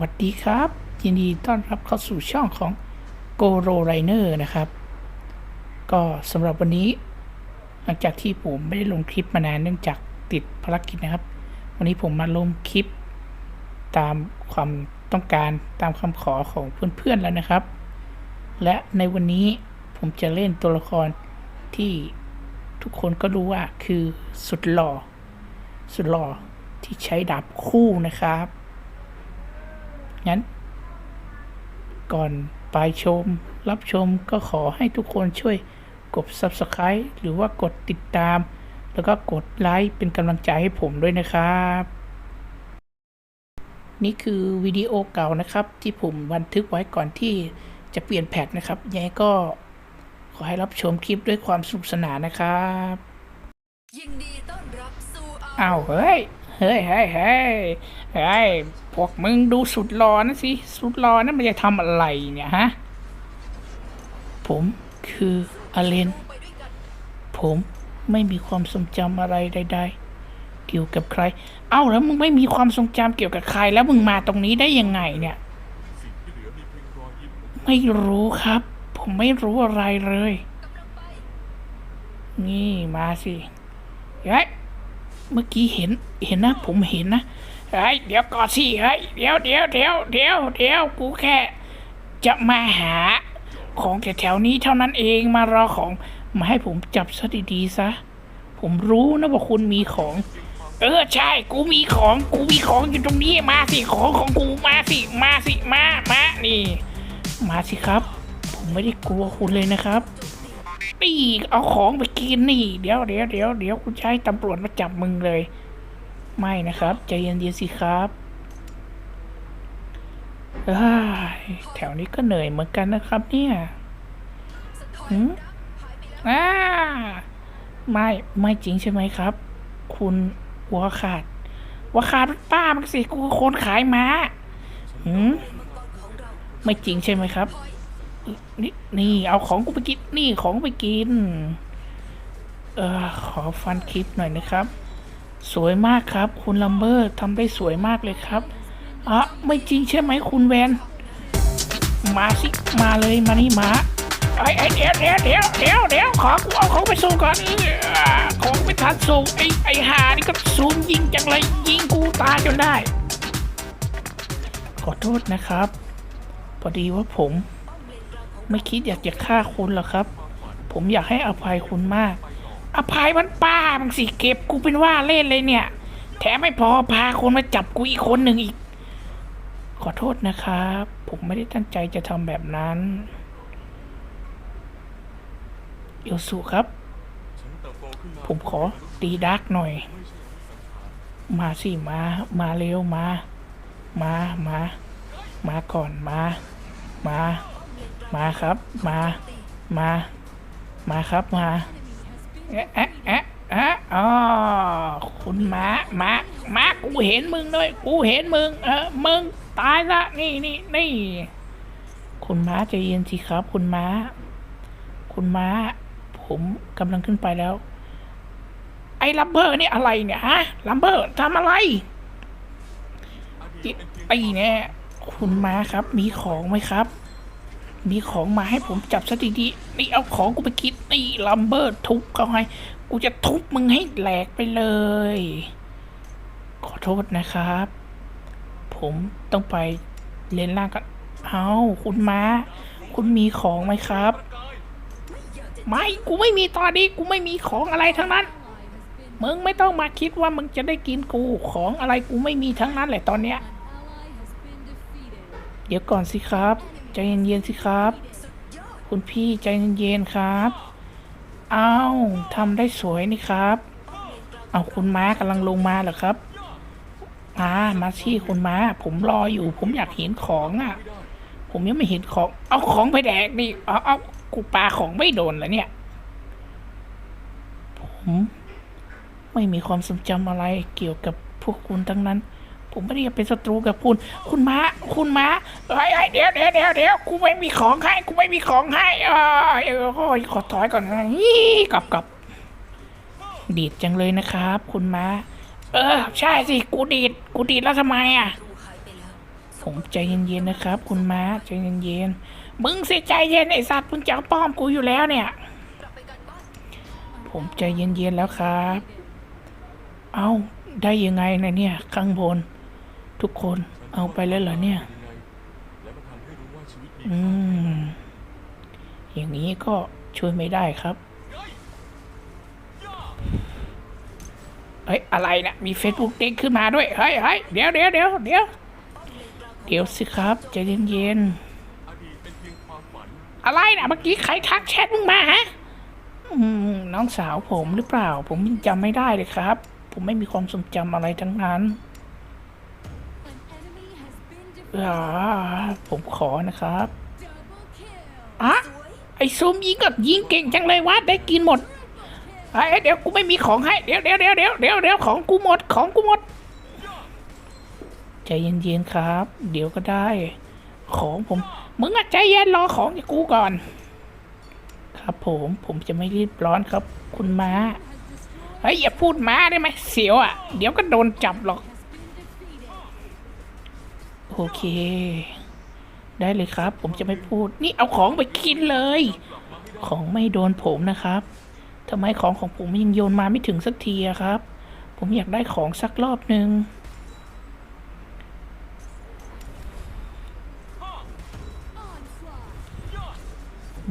วัสดีครับ ยินดีต้อนรับเข้าสู่ช่องของ g o r o r i n e r นะครับ ก็สำหรับวันนี้ หลังจากที่ผมไม่ได้ลงคลิปมานานเนื่องจากติดภารกิจนะครับ วันนี้ผมมาลงคลิป ตามความต้องการตามคำขอของเพื่อนๆแล้วนะครับ และในวันนี้ผมจะเล่นตัวละครที่ทุกคนก็รู้ว่าคือสุดหล่อ สุดหล่อที่ใช้ดาบคู่นะครับ งั้น ก่อนไปชม รับชมก็ขอให้ทุกคนช่วยกด Subscribe หรือว่ากดติดตาม แล้วก็กดไลค์เป็นกำลังใจให้ผมด้วยนะครับ นี่คือวิดีโอเก่านะครับ ที่ผมบันทึกไว้ก่อนที่จะเปลี่ยนแพทนะครับยังไงก็ขอให้รับชมคลิปด้วยความสนุกสนานนะครับ ยินดีต้อนรับสู่อาอ้าวเฮ้ย เฮ้ยเฮ้ยเฮ้ยเฮ้ยพวกมึงดูสุดรอนะสิ สุดรอนะมันจะทำอะไรเนี่ยฮะ ผมคืออเลน ผมไม่มีความทรงจำอะไรใด ๆ เกี่ยวกับใคร เอ้าแล้วมึงไม่มีความทรงจำเกี่ยวกับใคร แล้วมึงมาตรงนี้ได้ยังไงเนี่ย ไม่รู้ครับ ผมไม่รู้อะไรเลย นี่มาสิเฮ้ย เมื่อกี้เห็นเห็นนะผมเห็นนะเฮ้ยเดี๋ยวก่อนสิเฮ้ยเดี๋ยวเดี๋ยวเดี๋ยวเดี๋ยวเดี๋ยวกูแค่ จะมาหา ของแถวๆนี้เท่านั้นเองมารอของมาให้ผมจับซะดีๆซะผมรู้นะว่าคุณมีของ เออใช่ กูมีของกูมีของอยู่ตรงนี้มาสิของของกูมาสิมาสิมามานี่ มาสิครับ ผมไม่ได้กลัวคุณเลยนะครับ นี่เอาของไปกินนี่ เดี๋ยวเดี๋ยวเดี๋ยวเดี๋ยวคุณใช้ตำรวจมาจับมึงเลย ไม่นะครับใจเย็นๆสิครับเอ้ยแถวนี้ก็เหนื่อยเหมือนกันนะครับ เนี่ยอนหืมดังหายไปแล้วอ่าไม่ไม่จริงใช่ไหมครับ คุณหัวขาดหัวขาดป้ามันสิกูคนขายม้าหืมไม่จริงใช่ไหมครับ นี่นี่เอาของกูไปกินนี่ของไปกิน เออขอฟันคลิปหน่อยนะครับ สวยมากครับ คุณลัมเบอร์ทำได้สวยมากเลยครับอะไม่จริงใช่ไหมคุณแวน มาสิมาเลยมานี่มาไอ้ไอ้เดี๋ยวเดี๋ยวเดี๋ยวเดี๋ยวเดี๋ยวขอกูเอาของไปส่งก่อนเออของไปทันส่งไอ้ไอ้หานี่ก็ซูมยิงจังเลยยิงกูตายจนได้ ขอโทษนะครับ พอดีว่าผม ไม่คิดอยากจะฆ่าคุณหรอกครับ ผมอยากให้อภัยคุณมาก อภัยมันป้ามันสิเก็บกูเป็นว่าเล่นเลยเนี่ย แถมไม่พอพาคนมาจับกูอีกคนหนึ่งอีก ขอโทษนะครับ ผมไม่ได้ตั้งใจจะทำแบบนั้นเอลสุครับ ผมขอตีดาร์กหน่อย มาสิมา มาเร็วมา มา มา มาก่อนมา มา มาครับ มา มา มาครับมาเอ๊ะเอ๊ะเอ๊ะเอ๊ะอ๋อคุณมามามากูเห็นมึงด้วย กูเห็นมึง เออ มึงตายละ นี่นี่นี่ คุณม้าใจเย็นสิครับ คุณม้า คุณม้า ผมกำลังขึ้นไปแล้ว ไอ้ลัมเบอร์นี่อะไรเนี่ยฮะลัมเบอร์ทำอะไรไอ้ไอ้เนี่ยคุณม้าครับ มีของไหมครับ มีของมาให้ผมจับซะดีๆนี่เอาของกูไปกินนี่ลัมเบอร์ทุบเขาให้ กูจะทุบมึงให้แหลกไปเลย ขอโทษนะครับ ผมต้องไปเลนล่างกันเอาคุณม้า คุณมีของไหมครับ ไม่ กูไม่มีตอนนี้ กูไม่มีของอะไรทั้งนั้น มึงไม่ต้องมาคิดว่ามึงจะได้กินกู ของอะไรกูไม่มีทั้งนั้นแหละตอนเนี้ย เดี๋ยวก่อนสิครับ ใจเย็นๆสิครับ คุณพี่ใจเย็นๆครับเอา้าวทำได้สวยนี่ครับ เอาคุณม้ากำลังลงมาเหรอครับมามาที่คุณม้า ผมรออยู่ ผมอยากเห็นของอะ ผมยังไม่เห็นของ เอาของไปแดกดิเอาเอากูปาของไม่โดนแล้วเนี่ย ผม ไม่มีความทรงจำอะไรเกี่ยวกับพวกคุณทั้งนั้น ผมไม่ได้เป็นศัตรูกับคุณ คุณม้า คุณม้าเฮ้ยเฮ้ยเดี๋ยวเดี๋ยวเดี๋ยวเดี๋ยวกูไม่มีของให้กูไม่มีของให้เออเออโอ้ยขอถอยก่อนนะอี้กลับกลับดีดจังเลยนะครับ คุณม้า เออ ใช่สิกูดีดกูดีดแล้วทำไมอะผมใจเย็นๆนะครับ คุณม้าใจเย็นๆมึงสิใจเย็นไอ้สัตว์มึงจะเอาป้อมกูอยู่แล้วเนี่ย ผมใจเย็นๆแล้วครับ เอ้าได้ยังไงนะเนี่ยข้างบน ทุกคนเอาไปแล้วเหรอเนี่ย อืม อย่างนี้ก็ช่วยไม่ได้ครับ เฮ้ย อะไรนะมี Facebook เด้งขึ้นมาด้วย เฮ้ยเฮ้ยเดี๋ยวเดี๋ยวเดี๋ยวเดี๋ยวเดี๋ยวสิครับใจเย็นๆอะไรนะเมื่อกี้ใครทักแชทมึงมาฮะอืมน้องสาวผมหรือเปล่า ผมจำไม่ได้เลยครับ ผมไม่มีความทรงจำอะไรทั้งนั้น ผมขอนะครับ Double kill. อะไอ้ซูมยิงก็ยิงเก่งจังเลยวะได้กินหมดไอ้ยเดี๋ยวกูไม่มีของให้ เดี๋ยวเดี๋ยวเดี๋ยวเดี๋ยวเดี๋ยวเดี๋ยวของกูหมดของกูหมด ใจเย็นๆครับ เดี๋ยวก็ได้ ของผม มึงอะใจเย็นรอของจากกูก่อน ครับผมผมจะไม่รีบร้อนครับ คุณม้าเฮ้ยอย่าพูดม้าได้ไหมเสียวอะเดี๋ยวก็โดนจับหรอก โอเค ได้เลยครับ ผมจะไม่พูด นี่เอาของไปกินเลย ของไม่โดนผมนะครับทำไมของของผมยังโยนมาไม่ถึงสักทีอะครับ ผมอยากได้ของสักรอบหนึ่ง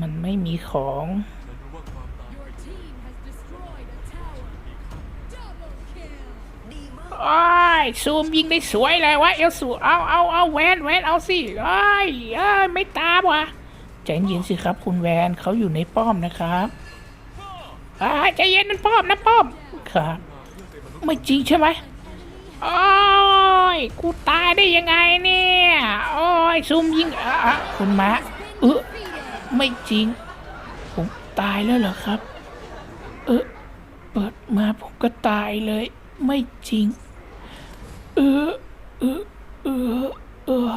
มันไม่มีของ อ้ยซูมยิงได้สวยเลยวะเอลสูเอาเอาเอาแวนแวนเอาสิไอ้ยเอ้ยไม่ตามวะใจเย็นสิครับ คุณแวนเขาอยู่ในป้อมนะครับอ่าใจเย็นนั่นป้อมนะป้อมครับ ไม่จริงใช่ไหมโอ้ยกูตายได้ยังไงเนี่ยโอ้ยซูมยิงอะคุณมะเออไม่จริง ผมตายแล้วเหรอครับ เออเปิดมาผมก็ตายเลย ไม่จริง เออเออเออเออ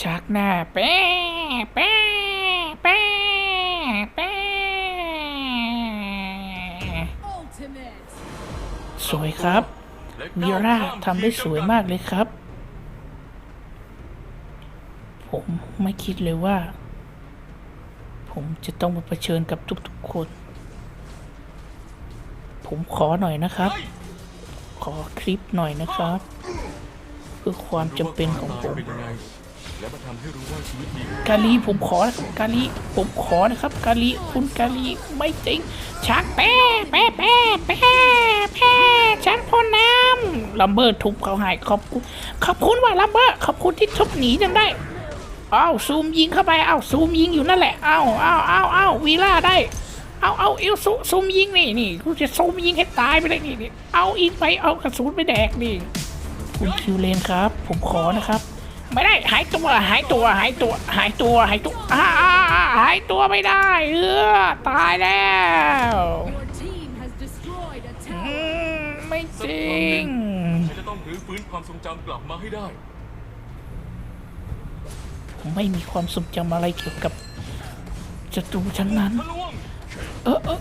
ชักหน้าแป๊ะแป๊ะแป๊ะแป๊ะสวยครับและวีก้าวร่าทำได้สวยมากเลยครับ ผมไม่คิดเลยว่า ผมจะต้องมาเผชิญกับทุกๆคน ผมขอหน่อยนะครับ ขอคลิปหน่อยนะครับ เพื่อความจำเป็นของผมกาลีผมขอนะครับกาลีผมขอนะครับกาลีคุณกาลีไม่จริงชักแป้แป้แป้แป้แป้ชักพ่นน้ำลัมเบอร์ทุบเขาหายขอบคุณขอบคุณว่าลัมเบอร์ขอบคุณที่ทุบหนีจนได้อ้าวซูมยิงเข้าไปอ้าวซูมยิงอยู่นั่นแหละอ้าเอ้าเอ้าเอ้าววีล่าได้ เอาเอาเอลซูซูมยิงนี่นี่กูจะซูมยิงให้ตายไปเลยนี่นี่เอาอีกไปเอากระสุนไปแดกนี่คุณคิวเลนครับ ผมขอนะครับ ไม่ได้หายตัวหายตัวหายตัวหายตัวหายตัวอ่าอ่าอ่าหายตัวไม่ได้เออตายแล้ว Your team has destroyed a อื tower. มไม่จริงฉันจะต้องรื้อฟื้นความทรงจำกลับมาให้ได้ผมไม่มีความทรงจำอะไรเกี่ยวกับศัตรูทั้งนั้นทะลวง เออเออ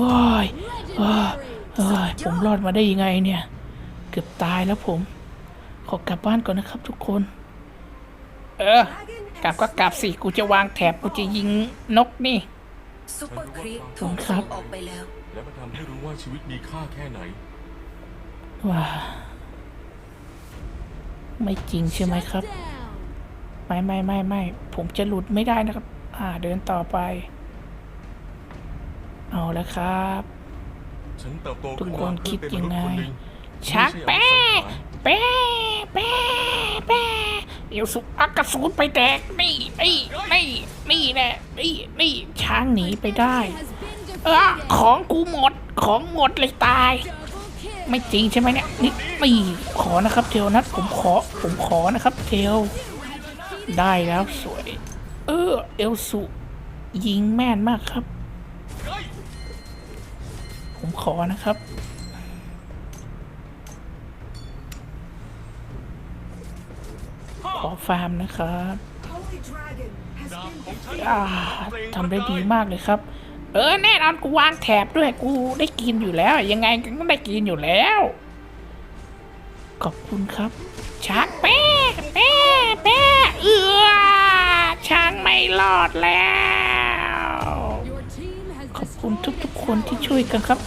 ว้ายว้ายเอ้ยผมรอดมาได้ยังไงเนี่ย เกือบตายแล้วผม ขอกลับบ้านก่อนนะครับทุกคน เออกลับก็กลับสิกูจะวางแถบกูจะยิงนกนี่ซุปเปอร์ครีปถูกส่บงออกไปแล้ว และมันทำให้รู้ว่าชีวิตมีค่าแค่ไหน ว้าไม่จริงใช่ไหมครับ ไม่ไม่ไม่ไม่ผมจะหลุดไม่ได้นะครับ อ่าเดินต่อไป เอาละครับ ฉันเติบโตทุกขึ้นคนมาคิเพื่อดเป็นยัมงนุษไง ย์คนหนึ่งชักแป๊ะเอาสังหารแป๊ะแป๊ะแป๊ะเดี๋ยวสุอักกระสุนไปแดกนี่นี่นี่นี่แน่นี่นี่ช้างหนีไปได้ Has been เออ defeated. ของกูหมดของหมดเลยตาย Double kill. ไม่จริงใช่ไหมเนี่ยนี่นี่ขอนะครับเทลนัทผมขอผมขอนะครับเทล ได้แล้วสวย เออ เอลสุยิงแม่นมากครับ ผมขอนะครับ ขอฟาร์มนะครับอ่าทำได้ดีมากเลยครับ เออแน่นอนกูวางแถบด้วยกูได้กินอยู่แล้ว ยังไงก็ได้กินอยู่แล้วฉขอบคุณครับช้างแป๊ะแป๊ะแป๊ะเอือช้างไม่รอดแล้ว คุณทุกๆคนที่ช่วยกันครับ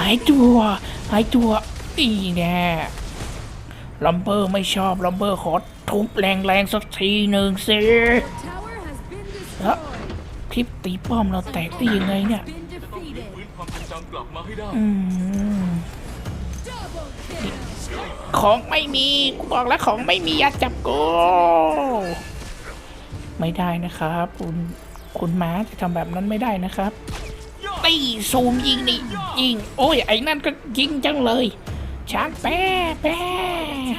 หายตัว หายตัวอีแน่ลัมเบอร์ไม่ชอบลัมเบอร์ขอทุบแรงๆสักทีหนึ่งสิ Tower has been Huh? destroyed. คลิปตีป้อมเราแตกได้ยังไงเนี่ยอของไม่มีกูบอกแล้วของไม่มีอย่าจับกูไม่ได้นะครับ คุณคุณม้าจะทำแบบนั้นไม่ได้นะครับ ตีซูมยิงนี่ยิง โอ้ย ไอ้นั่นก็ยิงจังเลยช้างแป๊ะแป๊ะ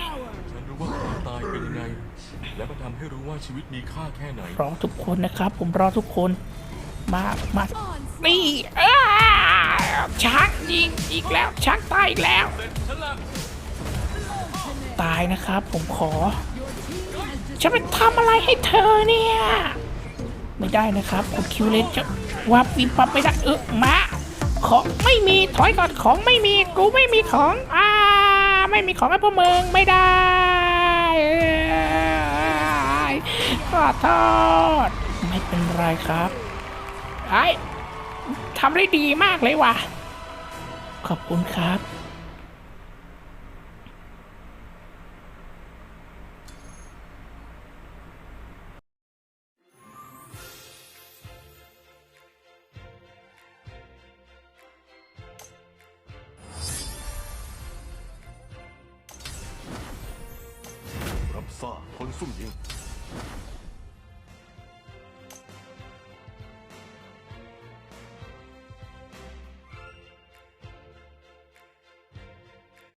ฉันรู้ว่าความตายเป็นยังไง และมันทำให้รู้ว่าชีวิตมีค่าแค่ไหน รอทุกคนนะครับ ผมรอทุกคน มามานี่อ้าช้างยิงอีกแล้วช้างตายอีกแล้ว ตายนะครับ ผมขอจะไปทำอะไรให้เธอเนี่ย ไม่ได้นะครับคุณคิวเลนจะ วับวิบวับไม่ได้เออมาของไม่มีถอยก่อนของไม่มีกูไม่มีของอ่าไม่มีของไอ้พวกมึงไม่ได้ขอโทษไม่เป็นไรครับไอ้ทำได้ดีมากเลยว่ะขอบคุณครับ รับท